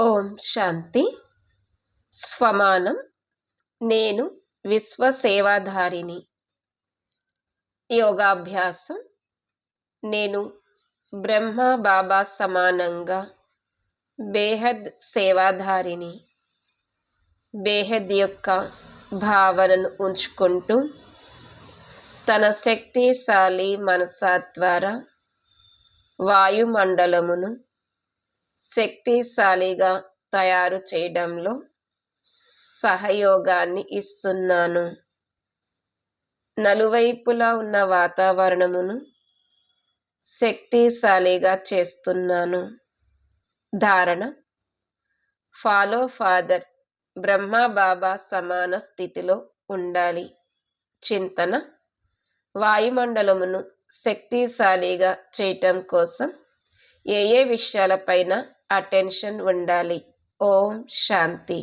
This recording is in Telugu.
ఓం శాంతి. స్వమానం. నేను విశ్వసేవాధారిని. యోగాభ్యాసం. నేను బ్రహ్మ బాబా సమానంగా బేహద్ సేవాధారిని. బేహద్ యొక్క భావనను ఉంచుకుంటూ తన శక్తిశాలి మనసా ద్వారా వాయుమండలమును శక్తిశాలిగా తయారు చేయడంలో సహయోగాన్ని ఇస్తున్నాను. నలువైపులా ఉన్న వాతావరణమును శక్తిశాలిగా చేస్తున్నాను. ధారణ ఫాలో ఫాదర్ బ్రహ్మ బాబా సమాన స్థితిలో ఉండాలి. చింతన వాయుమండలమును శక్తిశాలిగా చేయటం కోసం ఏ ఏ విషయాలపైన అటెన్షన్ ఉండాలి. ఓం శాంతి.